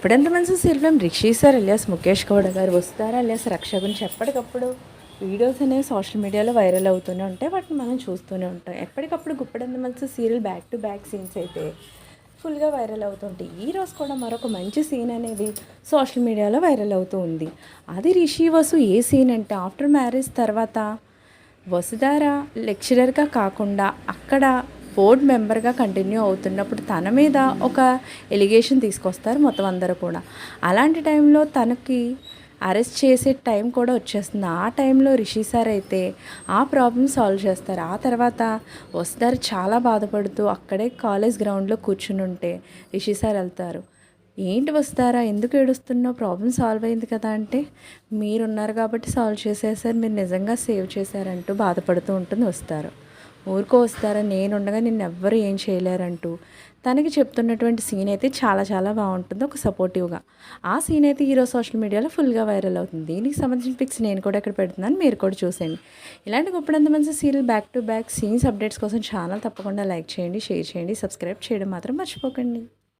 గుప్పెడంత మంచి శిల్పం? Rishi sir alias Mukesh Gowda garu వస్తారా? అలియాస్ రక్ష గురించి ఎప్పటికప్పుడు వీడియోస్ అనేవి సోషల్ మీడియాలో వైరల్ అవుతూనే ఉంటాయి. వాటిని మనం చూస్తూనే ఉంటాం. ఎప్పటికప్పుడు గుప్పడంత మంచి serial back to back scenes అయితే ఫుల్గా వైరల్ అవుతుంటాయి. ఈ రోజు కూడా మరొక మంచి సీన్ అనేది సోషల్ మీడియాలో వైరల్ అవుతూ ఉంది. అది రిషి వసు ఏ సీన్ అంటే ఆఫ్టర్ మ్యారేజ్ తర్వాత వసుధార లెక్చరర్గా కాకుండా అక్కడ బోర్డ్ మెంబర్గా కంటిన్యూ అవుతున్నప్పుడు తన మీద ఒక ఎలిగేషన్ తీసుకొస్తారు మొత్తం అందరూ కూడా. అలాంటి టైంలో తనకి అరెస్ట్ చేసే టైం కూడా వచ్చేస్తుంది. ఆ టైంలో రిషి సార్ అయితే ఆ ప్రాబ్లమ్ సాల్వ్ చేస్తారు. ఆ తర్వాత వస్తారు చాలా బాధపడుతూ అక్కడే కాలేజ్ గ్రౌండ్లో కూర్చుని ఉంటే రిషి సార్ వెళ్తారు. ఏంటి వస్తారా ఎందుకు ఏడుస్తున్నావు? ప్రాబ్లం సాల్వ్ అయింది కదా అంటే మీరున్నారు కాబట్టి సాల్వ్ చేసేసారు మీరు నిజంగా సేవ్ చేశారంటూ బాధపడుతూ ఉంటుంది వస్తారు ఊరుకో వస్తారా? నేనుండగా నిన్ను ఎవ్వరు ఏం చేయలేరంటూ. తనకి చెప్తున్నటువంటి సీన్ అయితే చాలా చాలా బాగుంటుంది ఒక సపోర్టివ్గా ఆ సీన్ అయితే ఈరోజు సోషల్ మీడియాలో ఫుల్గా వైరల్ అవుతుంది. దీనికి సంబంధించిన పిక్స్ నేను కూడా ఇక్కడ పెడుతున్నాను మీరు కూడా చూసేయండి. ఇలాంటి గొప్పడంత మంచి serial back to back scenes updates కోసం ఛానల్ తప్పకుండా లైక్ చేయండి షేర్ చేయండి సబ్స్క్రైబ్ చేయడం మాత్రం మర్చిపోకండి.